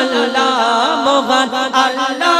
আল্লাহ মহান আল্লাহ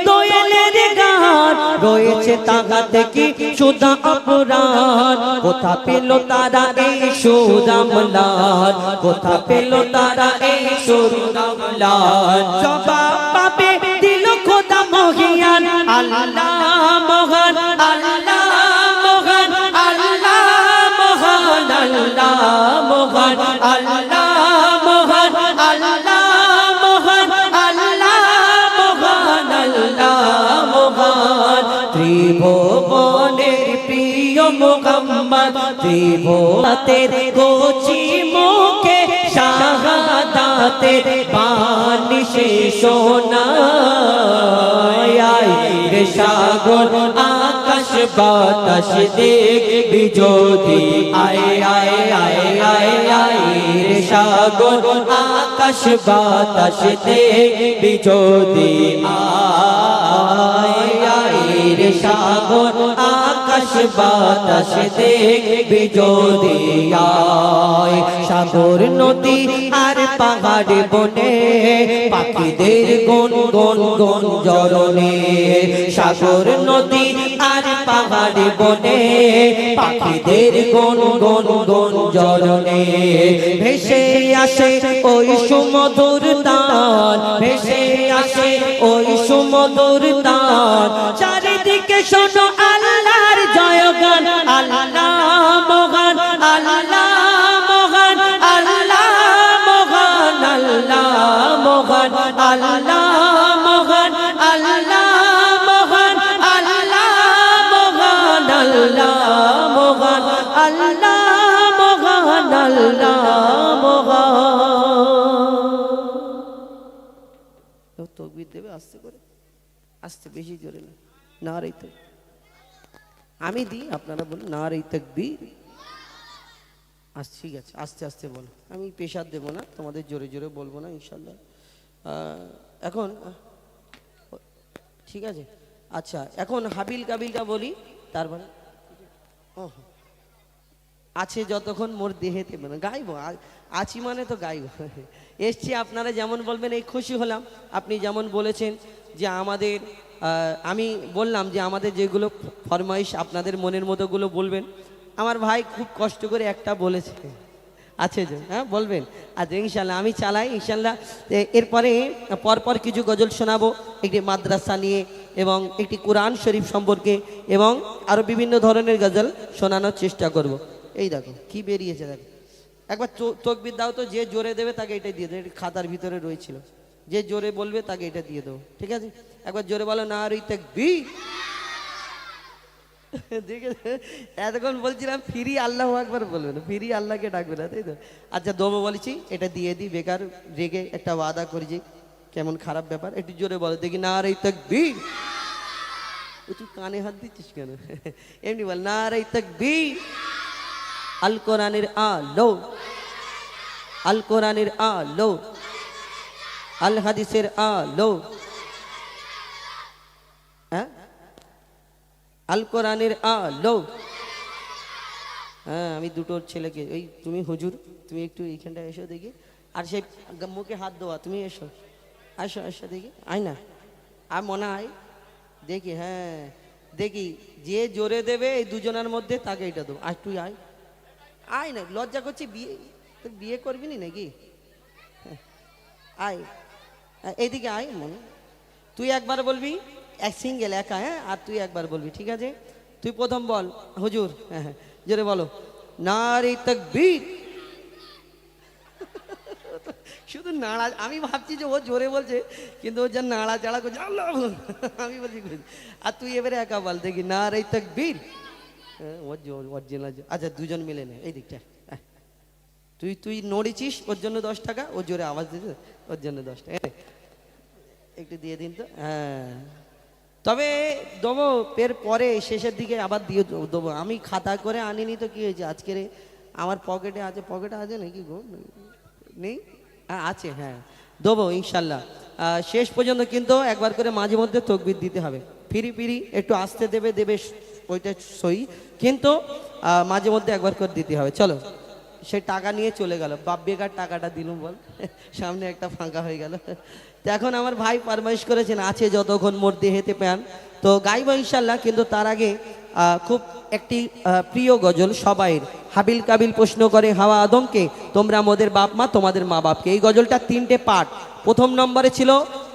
রয়েছে তাহাতে কি সুদা অপরাধ? কোথা পেল তারা এই সুরামলাল কোথা পেল তারা এই সুরামলাল জবাব পাবে দিল খোদা মহিয়ান আল্লাহ। ত্রিভুবনের গোচি মুখে শাহাদাতের বাণী সে শোনায় রে সাগর, আকাশ বাতাস দেখবি যদি। আয় আয় আয় আয় আয় রে সাগর, আকাশ বাতাস দেখবি যদি। আয় আয় রে সাগর, আকাশ বাতাস দেখবি যদি আয়। সাগর নদী আর পাহাড় বনে পাখিদের গন গন গন জরনে সাগর নদী আর পাহাড় বনে পাখিদের গন গন গন জরনে ভেসে আসে ওই সুমধুর তান ভেসে আসে ওই সুমধুর তান তকবির দেবে, আস্তে করে। আস্তে বেশি জোরে না। না রে তো আমি দিই, আপনারা বলুন না রে তকবীর। আচ্ছা ঠিক আছে, আস্তে আস্তে বলো। আমি পেশার দেবো না, তোমাদের জোরে জোরে বলব না, ইনশাল্লাহ। এখন, ঠিক আছে। আচ্ছা এখন হাবিল কাবিলটা বলি, তারপরে ও আছে যতক্ষণ মোর দেহেতে মানে গাইবো? আ- আছি মানে তো গাইব। এসছি আপনারা যেমন বলবেন এই খুশি হলাম। আপনি যেমন বলেছেন যে আমাদের আমি বললাম যে আমাদের যেগুলো ফরমাইশ আপনাদের মনের মতোগুলো বলবেন আমার ভাই খুব কষ্ট করে একটা বলেছে। আছে যে হ্যাঁ বলবেন। আচ্ছা ইনশাল্লাহ আমি চালাই ইনশাল্লাহ। এরপরে পরপর কিছু গজল শোনাবো একটি মাদ্রাসা নিয়ে এবং একটি কোরআন শরীফ সম্পর্কে এবং আরও বিভিন্ন ধরনের গজল শোনানোর চেষ্টা করব। এই দেখো, কি বেরিয়েছে দেখো। একবার তকবির দাও তো, যে জোরে দেবে তাকে এটা দিয়ে দেবে। খাতার ভিতরে রয়েছিল। যে জোরে বলবে তাকে এটা দিয়ে দেবো। ঠিক আছে? একবার জোরে বলো, না, আর তকবীর? দেখে এতক্ষণ বলছিলাম, ফিরি আল্লাহ একবার বলবে না ফিরি আল্লাহকে ডাকবে না, তাই তো? আচ্ছা দোবো বলেছি, এটা দিয়ে দিই বেকার রেগে একটা ওয়াদা করেছি কেমন খারাপ ব্যাপার, একটু জোরে বলো, দেখি, না, আর এই তকবীর? ও তুই কানে হাত দিচ্ছিস কেন? এমনি বল, না, আর এই তকবীর? আল কোরআনের আলো। আল কোরআনের আলো। আল হাদিসের আলো। হ্যাঁ? আল কোরআনের আলো। হ্যাঁ আমি দুটো ছেলেকে ওই তুমি হুজুর, তুমি একটু এইখানটা এসো দেখি। আর সেই মুখে হাত দেওয়া তুমি এসো। আসো আসো দেখি। আয় না। আর মনে হয় দেখি হ্যাঁ। দেখি, যে জোরে দেবে এই দুজনের মধ্যে তাকে এটা দেবো। আর তুই আয়। আয় না লজ্জা করছি বিয়ে তুই বিয়ে করবি নি নাকি? আয়। হ্যাঁ, এইদিকে আয় মনে। তুই একবার বলবি এক সিঙ্গেল একা হ্যাঁ? আর তুই একবার বলবি ঠিক আছে? তুই প্রথম বল হুজুর। হ্যাঁ হ্যাঁ জোরে বলো। নারী তকবীর। শুধু নাড়া আমি ভাবছি যে ও জোরে বলছে কিন্তু ও যা নাড়া চাড়া করছে আমি বলছি আর তুই এবারে একা বল দেখি। নারী তকবীর। অরিজিনাল আচ্ছা দুজন মিলে নে, এই দিকটা। তুই তুই নড়েছিস, ওর জন্য দশ টাকা, ও জোরে আওয়াজ দিতে ওর জন্য দশ টাকা। একটু দিয়ে দিন তো হ্যাঁ। তবে দেবো, এর পরে শেষের দিকে আবার দিয়ে দেবো- আমি খাতা করে আনিনি তো কি হয়েছে? আজকের আমার পকেটে আছে পকেটে আছে নাকি গো? নেই? হ্যাঁ আছে হ্যাঁ। দেবো, ইনশাল্লাহ। শেষ পর্যন্ত কিন্তু একবার করে মাঝে মধ্যে তকবির দিতে হবে। ফিরি ফিরি, একটু আসতে দেবে দেবে ওইটা সই। কিন্তু মাঝে মধ্যে একবার করে দিতে হবে। চলো, সে টাকা নিয়ে চলে গেল। বাপ বেকার টাকাটা দিলুম বল। সামনে একটা ফাঁকা হয়ে গেল। তো এখন আমার ভাই ফরমাইশ করেছেন, আছে যতক্ষণ মোর দেহেতে প্যান তো গাইব ইনশাল্লাহ, কিন্তু তার আগে খুব একটি প্রিয় গজল সবাইয়ের হাবিল কাবিল প্রশ্ন করে, হাওয়া আদমকে, তোমরা মোদের বাপ মা, তোমাদের মা বাপকে। এই গজলটা তিনটে পার্ট। প্রথম নম্বরে ছিল,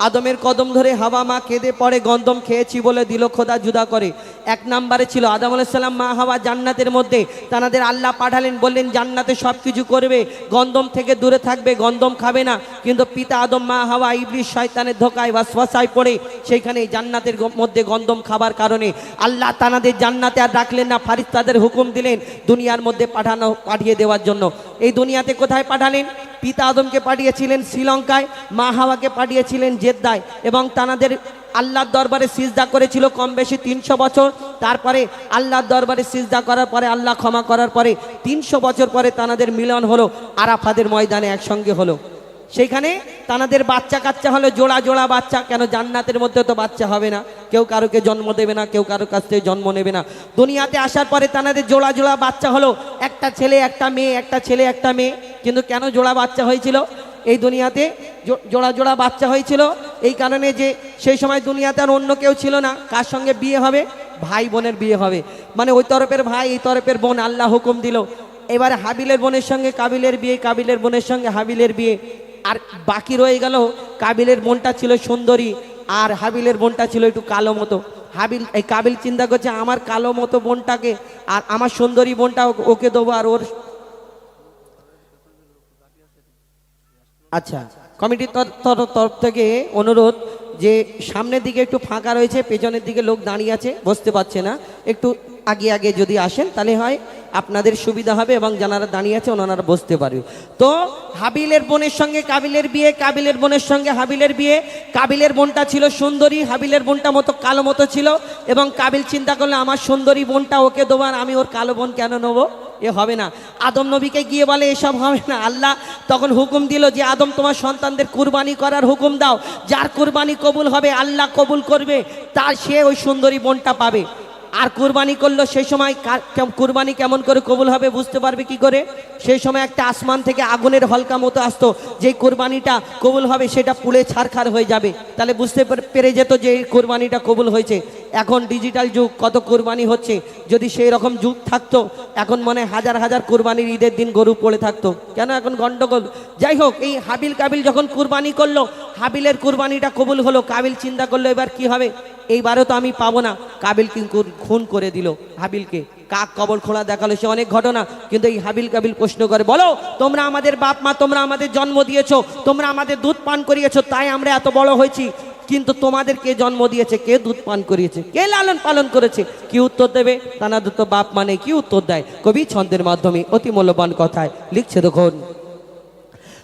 আদমের কদম ধরে হাওয়া মা কেঁদে পড়ে, গন্দম খেয়েছি বলে দিল খোদা জুদা করে। এক নম্বরে ছিল, আদম আলাইসাল্লাম মা হাওয়া জান্নাতের মধ্যে তানাদের আল্লাহ পাঠালেন, বললেন, জান্নাতে সব কিছু করবে, গন্দম থেকে দূরে থাকবে, গন্দম খাবে না। কিন্তু পিতা আদম, মা হাওয়া ইবলিশ শয়তানের ধোকায় বা শ্বাসায় পড়ে সেইখানে জান্নাতের মধ্যে গন্দম খাবার কারণে আল্লাহ তানাদের জান্নাতে আর রাখলেন না, ফারিস্তাদের হুকুম দিলেন দুনিয়ার মধ্যে পাঠানো, পাঠিয়ে দেওয়ার জন্য। এই দুনিয়াতে কোথায় পাঠালেন? পিতা আদমকে পাঠিয়েছিলেন শ্রীলঙ্কায়, মা হাওয়াকে পাঠিয়েছিলেন জেদ্দায় এবং তানাদের আল্লাহর দরবারে সিজদা করেছিল কম বেশি তিনশো বছর। তারপরে আল্লাহর দরবারে সিজদা করার পরে, আল্লাহ ক্ষমা করার পরে তিনশো বছর পরে তানাদের মিলন হলো আরাফাদের ময়দানে একসঙ্গে হলো। সেখানে তানাদের বাচ্চা কাচ্চা হলো জোড়া জোড়া বাচ্চা, কেন জান্নাতের মধ্যে তো বাচ্চা হবে না? কেউ কারোকে জন্ম দেবে না, কেউ কারোর কাছ থেকে জন্ম নেবে না। দুনিয়াতে আসার পরে তানাদের জোড়া জোড়া বাচ্চা হলো একটা ছেলে, একটা মেয়ে, একটা ছেলে, একটা মেয়ে। কিন্তু কেন জোড়া বাচ্চা হয়েছিল? এই দুনিয়াতে জোড়া জোড়া বাচ্চা হয়েছিল এই কারণে যে সেই সময় দুনিয়াতে আর অন্য কেউ ছিল না। কার সঙ্গে বিয়ে হবে? ভাই বোনের বিয়ে হবে। মানে ওই তরফের ভাই, এই তরফের বোন, আল্লাহ হুকুম দিল। এবারে হাবিলের বোনের সঙ্গে, কাবিলের বিয়ে, কাবিলের বোনের সঙ্গে হাবিলের বিয়ে। আর বাকি রয়ে গেল কাবিলের বোনটা ছিল সুন্দরী আর হাবিলের বোনটা ছিল একটু কালো মতো। হাবিল, এই কাবিল চিন্তা করছে, আমার কালো মতো বোনটাকে আর আমার সুন্দরী বোনটা ওকে- দেবো আর ওর আচ্ছা কমিটির তর- তর- তরফ থেকে অনুরোধ যে সামনের দিকে একটু ফাঁকা রয়েছে, পেছনের দিকে লোক দাঁড়িয়ে আছে, বসতে পারছে না। একটু আগে আগে যদি আসেন, তাহলে হয় আপনাদের সুবিধা হবে এবং যারা দাঁড়িয়ে আছে, ওনারা বসতে পারবে। তো হাবিলের বোনের সঙ্গে কাবিলের বিয়ে, কাবিলের বোনের সঙ্গে হাবিলের বিয়ে। কাবিলের বোনটা ছিল সুন্দরী, হাবিলের বোনটা মতো কালো মতো ছিল এবং কাবিল চিন্তা করলে, আমার সুন্দরী বোনটা ওকে দেবো আর আমি ওর কালো বোন কেন নেব? এ হবে না। আদম নবীকে গিয়ে বলে, এসব হবে না। আল্লাহ তখন হুকুম দিল যে, আদম, তোমার সন্তানদের কুরবানি করার হুকুম দাও। যার কুরবানি কবুল হবে, আল্লাহ কবুল করবে, তার সে ওই সুন্দরী বোনটা পাবে। আর কুরবানি করল সেই সময় কার- কুরবানি কেমন করে কবুল হবে বুঝতে পারবে কি করে? সেই সময় একটা আসমান থেকে আগুনের হলকা মতো আসতো যে কুরবানিটা কবুল হবে সেটা পুড়ে ছারখার হয়ে যাবে। তাহলে বুঝতে পেরে- যেত যে এই কুরবানিটা কবুল হয়েছে। এখন ডিজিটাল যুগ, কত কুরবানি হচ্ছে। যদি সেই রকম যুগ থাকতো, এখন মনে হাজার হাজার কুরবানির ঈদের দিন গরু পড়ে থাকতো। কেন এখন গণ্ডগোল যাই হোক, এই হাবিল কাবিল যখন কুরবানি করল, হাবিলের কুরবানিটা কবুল হলো, কাবিল চিন্তা করল, এবার কি হবে? এইবারও তো আমি পাবো না। কাবিল কিন্তু খুন করে দিল হাবিলকে। কাক কবর খোলা দেখাল সে অনেক ঘটনা, কিন্তু এই হাবিল কাবিল প্রশ্ন করে, বলো, তোমরা আমাদের বাপ মা, তোমরা আমাদের জন্ম দিয়েছ, তোমরা আমাদের দুধ পান করিয়েছো, তাই আমরা এত বড় হয়েছি। কিন্তু তোমাদের কে জন্ম দিয়েছে, কে দুধ পান করিয়েছে, কে লালন পালন করেছে? কি উত্তর দেবে? তানাদের তো বাপ মানে কি উত্তর দেয়? কবি ছন্দের মাধ্যমে অতি মূল্যবান কথায় লিখছে দেখুন।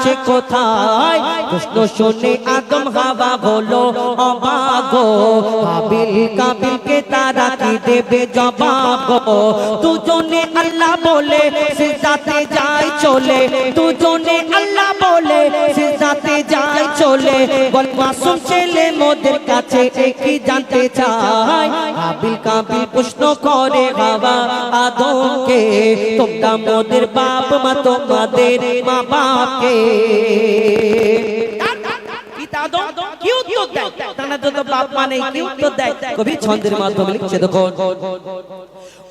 আছে কোথায়? প্রশ্ন শুনে আদম হাওয়া বলো অবাগ হাবিল কাবিলকে তারা কি দেবে জবাব দুজনে আল্লাহ বলে সিজদাতে যায় চলে। দুজনে আল্লাহ বলে সিজদাতে যায় চলে। বল, মাসুম ছেলে মোদের কাছে কি জানতে চায়। হাবিল কাবিল প্রশ্ন করে, বাবা তোমরা মোদের বাপ মা তোমাদের মা বাপকে। কি উত্তর দেয়? তারা তো বাপ মানে কি উত্তর দেয়? কবি ছন্দের মাধ্যমে লিখছে দেখো।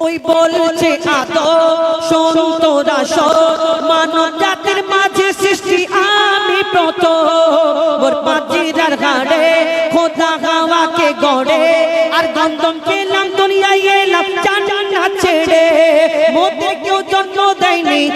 ওই বলছে মানব জাতির মাঝে সৃষ্টি আমি খোদা হাওয়াকে গড়ে আর গন্ধম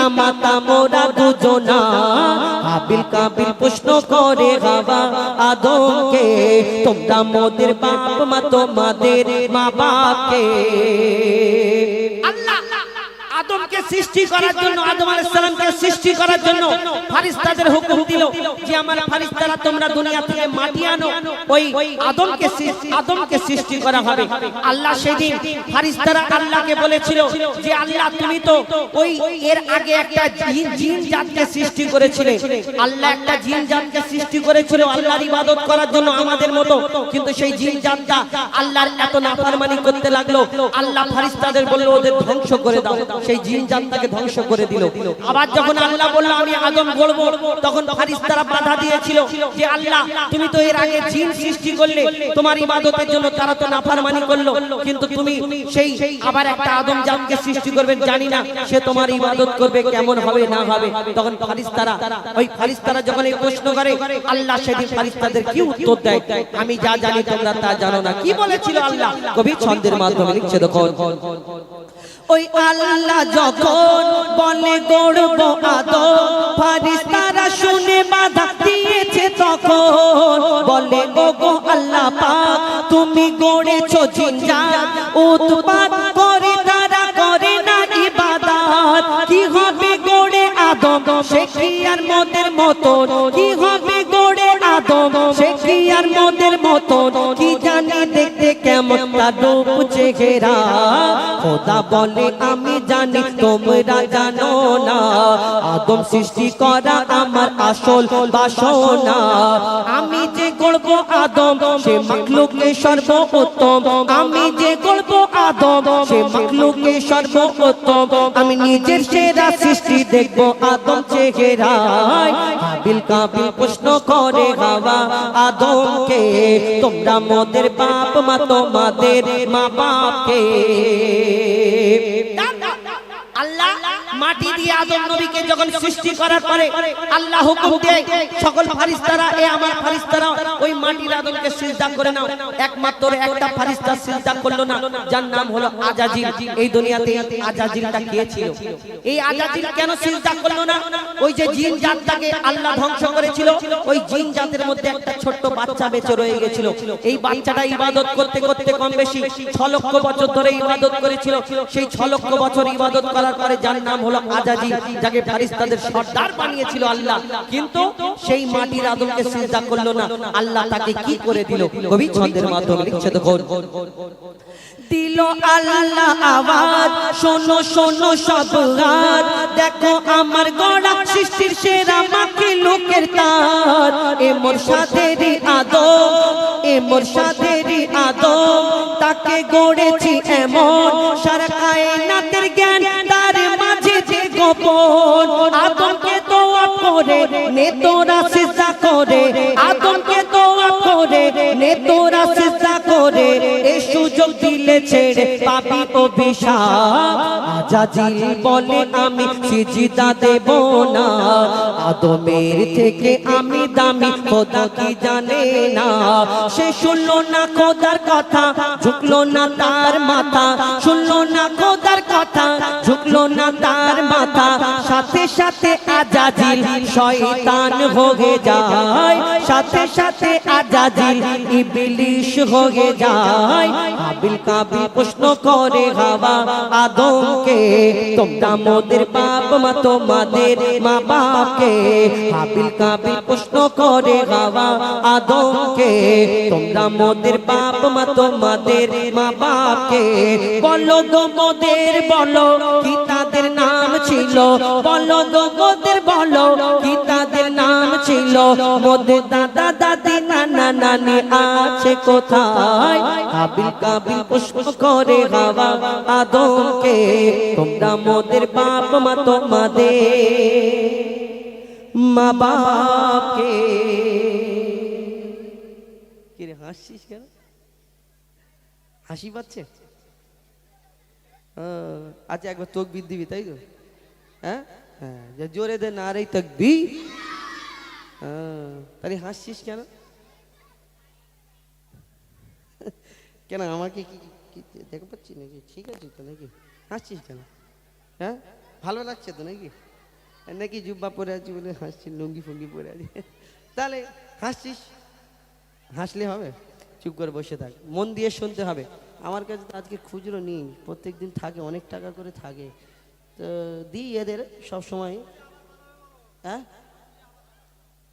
পিতা মাতা মোরা দুজনা। আবিল কাবিল প্রশ্ন করে বাবা, আদমকে, তোমরা মোদের বাপ মা তোমাদের মা বাপকে। আল্লাহ। আদমকে সৃষ্টি করার জন্য আদম আলাইহিস সৃষ্টি করার জন্য ফারিস্তাদের হুকুম দিল যে আমার ফারিস্তারা তোমরা দুনিয়া থেকে মাটি আনো ওই আদমকে আদমকে সৃষ্টি করা হবে। আল্লাহ সেদিন ফারিস্তারা আল্লাহকে বলেছিল যে আল্লাহ তুমি তো ওই এর আগে একটা জিন জিন জাতকে সৃষ্টি করেছিলে। আল্লাহ একটা জিন জাতকে সৃষ্টি করেছিল আল্লাহর ইবাদত করার জন্য আমাদের মতো। কিন্তু সেই জিন জাতটা আল্লাহর এত নাফরমানি করতে লাগল। আল্লাহ ফারিস্তাদের বলল ওদের ধ্বংস করে দাও সেই জিন জাতটাকে ধ্বংস করে দিল। আবার যখন আল্লাহ বলল, আমি আদম গড়বো, তখন ফারিস্তারা বাধা দিয়েছিল যে, আল্লাহ, তুমি তো এর আগে জিন সৃষ্টি করলে, তোমার ইবাদতের জন্য তারা তো নাফরমানি করল। কিন্তু তুমি সেই আবার একটা আদম জাতকে সৃষ্টি করবে, জানি না সে তোমার ইবাদত করবে, কেমন হবে, না হবে। তখন ফারিস্তারা, ওই ফারিস্তারা যখন এই প্রশ্ন করে, আল্লাহ সেদিন ফারিস্তাদের কি উত্তর দেয়? আমি যা জানি তোমরা তা জানো না। কি বলেছিল আল্লাহ? কবি ছন্দের মাধ্যমে লিখছে দেখো। ওই আল্লাহ যখন বলে গড়ব আদম ফারিস্তারা শুনে বাধা দিয়েছে তখন। বলে গো আল্লাহ পাক, তুমি গড়েছো জিনজাত উৎপাত করে তারা করে না ইবাদত। কি হবে গড়ে আদম? সে কি আর মোদের মতন? কি হবে গড়ে আদম? সে কি আর মোদের মতন? কি জানি দেখতে কেমন তার রূপ? চেহারা। খোদা বলে, আমি জানি তোমরা জানো না। আদম সৃষ্টি করা আমার আসল বাসনা। আমি গড়ব আদম, সে মাখলুকে সর্বোত্তম। আমি যে গড়ব আদম, সে মাখলুকে সর্বোত্তম। আমি নিজের সেরা সৃষ্টি দেখব আদম চেহারায়। হাবিল কাবিল প্রশ্ন করে হাওয়া আদমকে তোমরা মোদের বাপ মা, তোমাদের মা বাপকে মাটি দিয়ে আদম নবীকে যখন সৃষ্টি করার পরে আল্লাহ হুকুম দেয় সকল ফারিস্তারা এ আমার ফারিস্তারা ওই মাটির আদমকে সিজদা করে নাও। একমাত্র একটা ফারিস্তা সিজদা করল না। যার নাম হলো আজাজিল। এই দুনিয়াতে আজাজিলটা কে ছিল? এই আজাজিল কেন সিজদা করল না? ওই যে জিন জাতটাকে আল্লাহ ধ্বংস করেছিল। ওই জিন জাতের মধ্যে একটা ছোট্ট বাচ্চা বেঁচে রয়ে গেছিল। এই বাচ্চাটা ইবাদত করতে করতে কম বেশি ছ লক্ষ বছর ধরে ইবাদত করেছিল সেই ছ লক্ষ বছর ইবাদত করার পরে যার নাম হলো আজাজি যাকে ফারিস্তাদের সর্দার বানিয়েছিল আল্লাহ, কিন্তু সেই মাটির আদমকে সিজদা করল না। আল্লাহ তাকে কি করে দিল? কবি ছন্দের মাধ্যমে লিখছে দেখো দিল আল্লাহ আওয়াজ, শোনো শোনো সব হাত দেখো আমার গড়া সৃষ্টির সেরা মাকে লোকের তার। এ মোর সাথেরই আদম এ মোর সাথেরই আদম তাকে গড়েছি এমন সারা কায়নাতের জ্ঞান। গোপন আদমকে করে নে তোরা করে। করে করে। এ সুযোগ দিলে ছেড়ে আজাজিল বলে, আমি সিজদা দেব না। আদমের থেকে আমি দামি কি জানে না? সে শুনলো না খোদার কথা, ঝুঁকলো না তার মাথা, শুনলো না খোদার কথা ঝুঁকলো না তার মাথা। সাথে সাথে আজাজিল শয়তান হয়ে যায়। সাথে সাথে আজাজিল ইবলিশ হয়ে যায়। কাবিল কাবিল প্রশ্ন করে, হাওয়া আদমকে, তোমরা মোদের বাপ মা, তোমাদের মা বাপকে কাবিল কাবিল প্রশ্ন করে, হাওয়া আদমকে, তোমরা মোদের বাপ মা, তোমাদের মা বাপকে বলো গো মোদের বলো কি তাদের নাম ছিল? বলো গো মোদের বলো কি তাদের নাম ছিল? মোদের দাদা, দাদি, নানা, নানি আছে কোথায়? কাবিল কাবিল প্রশ্ন করে হাওয়া আদমকে। তোমরা মোদের বাপ, মা তোমাদের মা বাপকে। কি রে হাসছিস কেন? হাসি পাচ্ছে? আচ্ছা একবার তোক বিদ দিবি, তাই তো? হ্যাঁ? হ্যাঁ জোরে দে, না রে তকবি তাহলে হাসছিস কেন? কেন, আমাকে কি দেখতে পাচ্ছি নাকি? ঠিক আছে তো নাকি? হাসছিস কেন? হ্যাঁ? ভালো লাগছে তো নাকি? নাকি জুব্বা পরে আছি বলে হাসছি লুঙ্গি ফুঙ্গি পরে আছি? তাহলে হাসছিস? হাসলে হবে? চুপ করে বসে থাক। মন দিয়ে শুনতে হবে। আমার কাছে তো আজকে খুচরো নেই। প্রত্যেক দিন থাকে, অনেক টাকা করে থাকে। তো দিই এদের সব সময় হ্যাঁ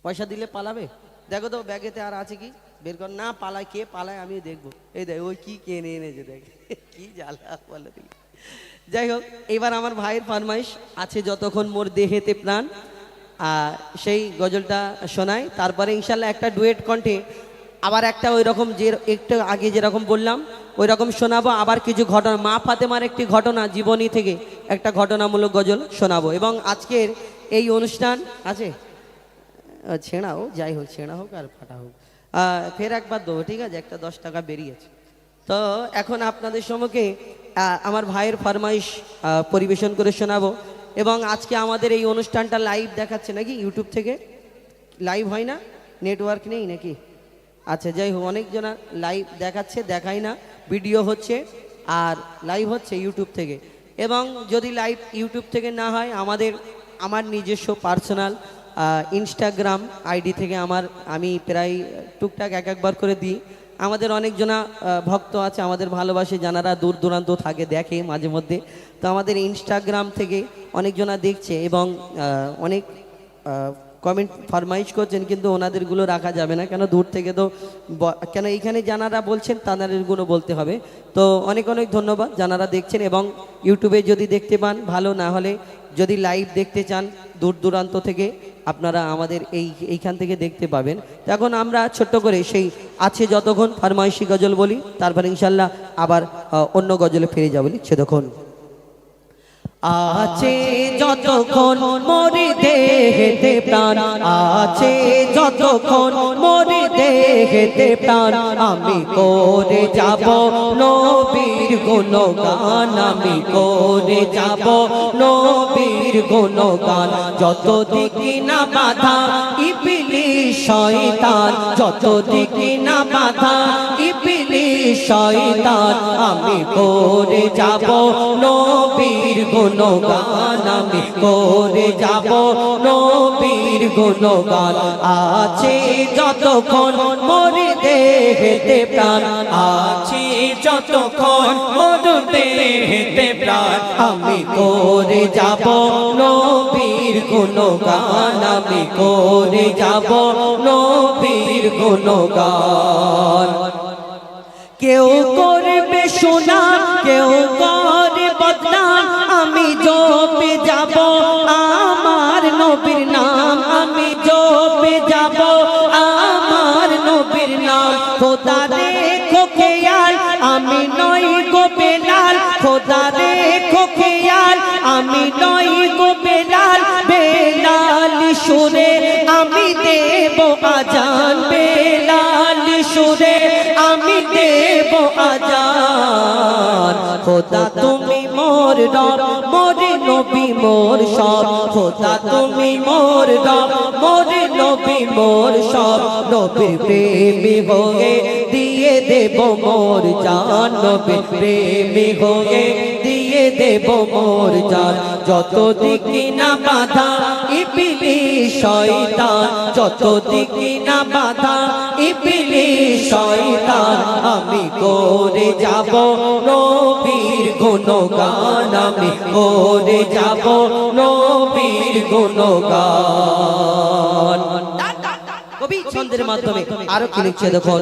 পয়সা দিলে পালাবে? দেখো তো, ব্যাগেতে আর আছে কি? বের কর। না পালায়, কে পালায় আমি দেখব। এই দেখ, ওই কি কিনে এনেছে দেখ। কি জ্বালা বলে দেখি। যাই হোক, এবার আমার ভাইয়ের ফরমাইশ আছে যতক্ষণ মোর দেহেতে প্রাণ। আর সেই গজলটা শোনায় তারপরে ইনশাল্লাহ একটা ডুয়েট কণ্ঠে আবার একটা ওই রকম যে, একটু আগে যেরকম বললাম ওই রকম শোনাবো, আবার কিছু ঘটনা, মা ফাতেমার একটি ঘটনা জীবনী থেকে একটা ঘটনামূলক গজল শোনাবো। এবং আজকের এই অনুষ্ঠান, আছে? ছেঁড়া হোক, যাই হোক, ছেঁড়া হোক আর ফাটা হোক। ফের একবার দেবো, ঠিক আছে? একটা দশ টাকা বেরিয়েছে। তো এখন আপনাদের সম্মুখে আমার ভাইয়ের ফরমাইশ পরিবেশন করে শোনাবো। এবং আজকে আমাদের এই অনুষ্ঠানটা লাইভ দেখাচ্ছে নাকি ইউটিউব থেকে? লাইভ হয় না? নেটওয়ার্ক নেই নাকি? আচ্ছা যাই হোক, অনেকজনা লাইভ দেখাচ্ছে দেখাই না। ভিডিও হচ্ছে, আর লাইভ হচ্ছে ইউটিউব থেকে। এবং যদি লাইভ ইউটিউব থেকে না হয়, আমাদের, আমার নিজস্ব পার্সোনাল ইনস্টাগ্রাম আইডি থেকে আমার, আমি প্রায় টুকটাক এক একবার করে দিই। আমাদের অনেকজনা ভক্ত আছে, আমাদের ভালোবাসে যারা দূর দূরান্ত থাকে, দেখে মাঝে মধ্যে। তো আমাদের ইনস্টাগ্রাম থেকে অনেকজনা দেখছে এবং অনেক কমেন্ট ফরমাইশ করছেন, কিন্তু ওনাদেরগুলো রাখা যাবে না। কেন দূর থেকে তো কেন এইখানে যারা বলছেন, তাদেরগুলো বলতে হবে। তো অনেক অনেক ধন্যবাদ যারা দেখছেন এবং ইউটিউবে যদি দেখতে পান, ভালো না হলে যদি লাইভ দেখতে চান দূর দূরান্ত থেকে, আপনারা আমাদের এই, এইখান থেকে দেখতে পাবেন। এখন আমরা ছোট্ট করে সেই আছে যতক্ষণ ফরমাইশি গজল বলি, তারপর ইনশাল্লাহ আবার অন্য গজলে ফিরে যাব সেতক্ষণ। আছে যতক্ষণ মরে দেহেতে প্রাণ, আছে যতক্ষণ মরে দেহেতে প্রাণ, আমি করে যাব নবীর গুণগান, আমি করে যাব নবীর গুণগান। যত দিকে না বাধা ইপিলি শয়তান যত দিকে না বাধা ইপিলি শয়তান, আমি করে যাব নবীর গুণগান, আমি করে যাব নবীর গুণগান। আছে যতক্ষণ মরে দেহেতে প্রাণ, আছে যতক্ষণ মরে দেহেতে প্রাণ। আমি করে যাব নবীর গুণগান, আমি করে যাব নবীর গুণগান। কেউ করবে সোনা কেউ করে বদনাম। আমি জপে যাব আমার নবীর নাম। আমি জপে যাব আমার নবীর নাম। খোদা রেখো খেয়াল আমি নই গো বেলাল। খোদা রেখো খেয়াল আমি নই গো বেলাল। বেলাল সুরে আমি দেব আজান বেলাল। আজান খোদা তুমি মোর রব, মোরে নবী মোর সব। খোদা তুমি মোর রব, মোরে নবী মোর সব। নবীর প্রেমী হয়ে দিয়ে দেব মোর জান। নবীর প্রেমী হয়ে দিয়ে দেব মোর জান। যত দিকে না বাধা ইপিলি শয়তান, যত দিকে না বাধা, ইপিলি শয়তান, আমি করে যাব নবীর গুণগান, আমি করে যাব নবীর গুণগান। কবি ছন্দের মাধ্যমে আরও কি লিখছে দেখুন?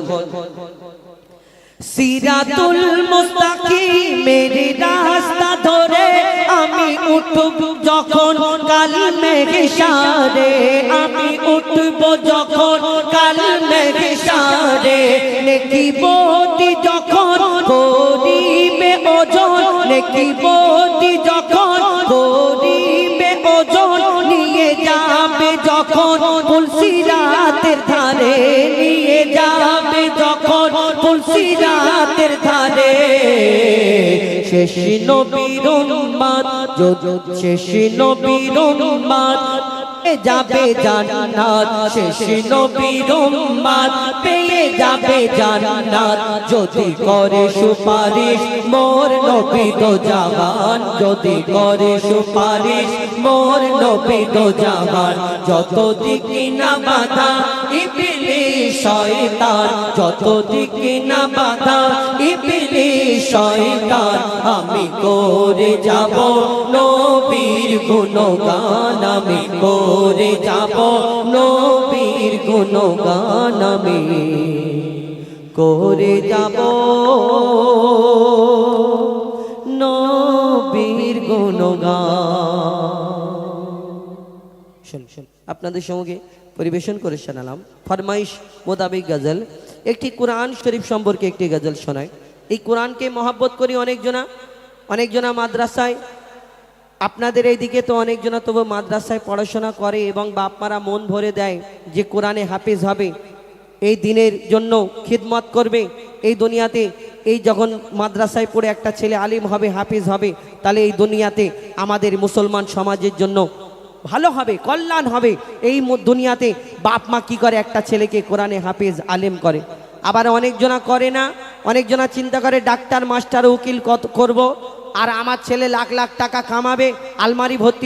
সিরাতুল মুস্তাকিমের রাস্তা ধরে আমি উঠব যখন কাল মেঘে সারে আমি উঠব যখন কাল মেঘে সারে নেকি বটি যখন করিবে ওজন, নেকি বটি যখন করিবে ওজন, নিয়ে যাবে যখন তুলসী রাতের ধারে। নিয়ে তুলসী রাতের ধারে। শেষ নবীর উম্মাদ শেষ নবীর উম্মাদ যাবে জান্নাত। শেষ নবীর উম্মাদ পেয়ে যাবে জান্নাত। যদি করে সুপারিশ, মোর নবী তো জাহান যদি করে সুপারিশ, মোর নবী তো জাহান যত দিকে না বাধা ইপিলি শয়তান, যত দিকে না বাধা ইপিলি শয়তান, আমি করে যাব নবীর গুণগান, আমি করে যাব নবীর গুণগান, আমি করে যাব নবীর গুণগান। আপনাদের সঙ্গে পরিবেশন করে শোনালাম। ফরমাইশ মোতাবেক গজল। একটি কোরআন শরীফ সম্পর্কে একটি গজল শোনায় এই কোরআনকে মহাব্বত করি অনেকজনা অনেকজনা মাদ্রাসায়। আপনাদের এইদিকে তো অনেকজনা তবু মাদ্রাসায় পড়াশোনা করে এবং বাপমারা মন ভরে দেয় যে কোরআনে হাফিজ হবে। এই দিনের জন্য খিদমত করবে। এই দুনিয়াতে এই যখন মাদ্রাসায় পড়ে একটা ছেলে আলিম হবে, হাফিজ হবে, তাহলে এই দুনিয়াতে আমাদের মুসলমান সমাজের জন্য ভালো হবে, কল্যাণ হবে। এই দুনিয়াতে বাপ মা কি করে? একটা ছেলেকে কোরআনে হাফেজ, আলেম করে। আবার অনেকজনা করে না, অনেকজনা চিন্তা করে, ডাক্তার, মাস্টার, উকিল, কত করব? আর আমার ছেলে লাখ লাখ টাকা কামাবে, আলমারি ভর্তি